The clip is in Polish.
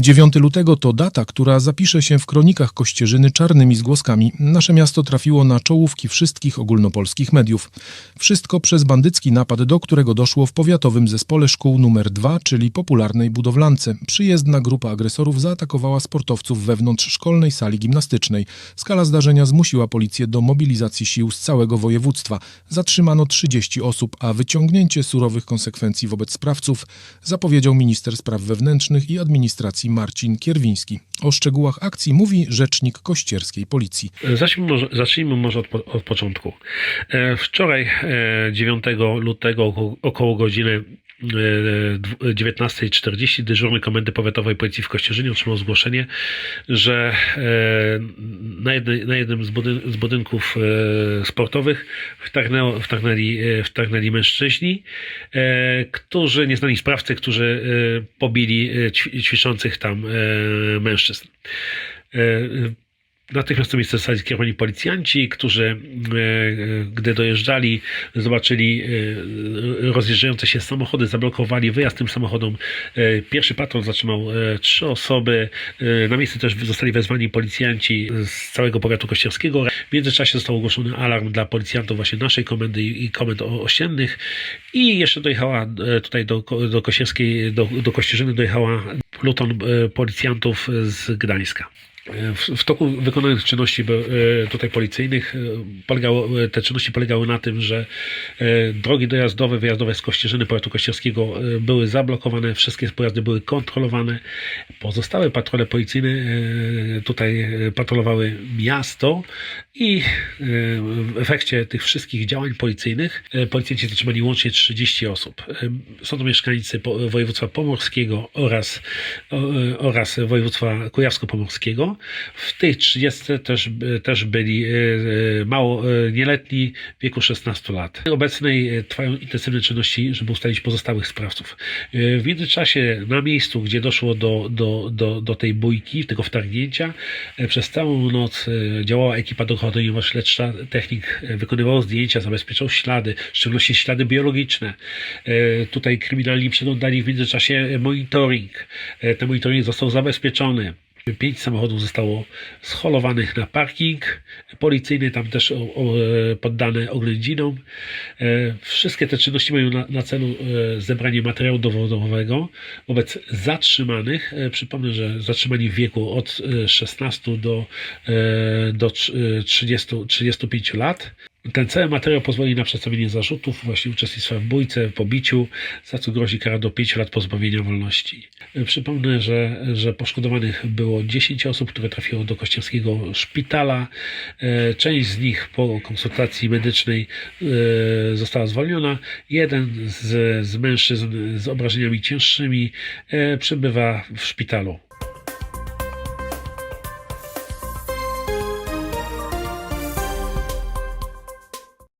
9 lutego to data, która zapisze się w kronikach Kościerzyny czarnymi zgłoskami. Nasze miasto trafiło na czołówki wszystkich ogólnopolskich mediów. Wszystko przez bandycki napad, do którego doszło w powiatowym zespole szkół numer 2, czyli popularnej budowlance. Przyjezdna grupa agresorów zaatakowała sportowców wewnątrz szkolnej sali gimnastycznej. Skala zdarzenia zmusiła policję do mobilizacji sił z całego województwa. Zatrzymano 30 osób, a wyciągnięcie surowych konsekwencji wobec sprawców zapowiedział minister spraw wewnętrznych i administracji Marcin Kierwiński. O szczegółach akcji mówi rzecznik kościerskiej policji. Zacznijmy może, zacznijmy może od, od początku. E, Wczoraj, e, 9 lutego, około, godziny e, 19.40 dyżurny Komendy Powiatowej Policji w Kościerzynie otrzymał zgłoszenie, że e, na, jednej, na jednym z, budyn, z budynków e, sportowych wtargnęło, wtargnęli, e, wtargnęli mężczyźni, którzy, nieznani sprawcy, którzy pobili ćwi- ćwiczących tam mężczyzn. Natychmiast do miejsca zostali skierowani policjanci, którzy, e, e, gdy dojeżdżali, zobaczyli e, rozjeżdżające się samochody, zablokowali wyjazd tym samochodom. Pierwszy patrol zatrzymał trzy osoby. Na miejsce też zostali wezwani policjanci z całego powiatu kościerskiego. W międzyczasie został ogłoszony alarm dla policjantów właśnie naszej komendy i komend ościennych. I jeszcze dojechała tutaj do, do do, do Kościerzyny dojechała pluton policjantów z Gdańska. W, toku wykonanych czynności e, tutaj policyjnych e, polegało, e, te czynności polegały na tym, że drogi dojazdowe, wyjazdowe z Kościerzyny, powiatu kościerskiego były zablokowane, wszystkie pojazdy były kontrolowane. Pozostałe patrole policyjne tutaj patrolowały miasto i w efekcie tych wszystkich działań policyjnych policjanci zatrzymali łącznie 30 osób. Są to mieszkańcy województwa pomorskiego oraz, oraz województwa kujawsko-pomorskiego. W tych 30 też, też byli e, e, mało e, nieletni w wieku 16 lat. Obecnej trwają intensywne czynności, żeby ustalić pozostałych sprawców. W międzyczasie na miejscu, gdzie doszło do, do, do, do tej bójki, tego wtargnięcia, przez całą noc działała ekipa dochodzeniowo-śledcza. Technik e, wykonywał zdjęcia, zabezpieczał ślady, w szczególności ślady biologiczne. Tutaj kryminalni przeglądali w międzyczasie monitoring. Ten monitoring został zabezpieczony. Pięć samochodów zostało scholowanych na parking policyjny, tam też o, o, e, poddane oględzinom. E, Wszystkie te czynności mają na, na celu e, zebranie materiału dowodowego wobec zatrzymanych. Przypomnę, że zatrzymani w wieku od e, 16 do, do trz- e, 30, 35 lat. Ten cały materiał pozwoli na przedstawienie zarzutów właśnie uczestnictwa w bójce, pobiciu, za co grozi kara do 5 lat pozbawienia wolności. E, Przypomnę, że, że poszkodowanych było 10 osób, które trafiło do kościerskiego szpitala. E, Część z nich po konsultacji medycznej e, została zwolniona. Jeden z, z mężczyzn z obrażeniami cięższymi przebywa w szpitalu.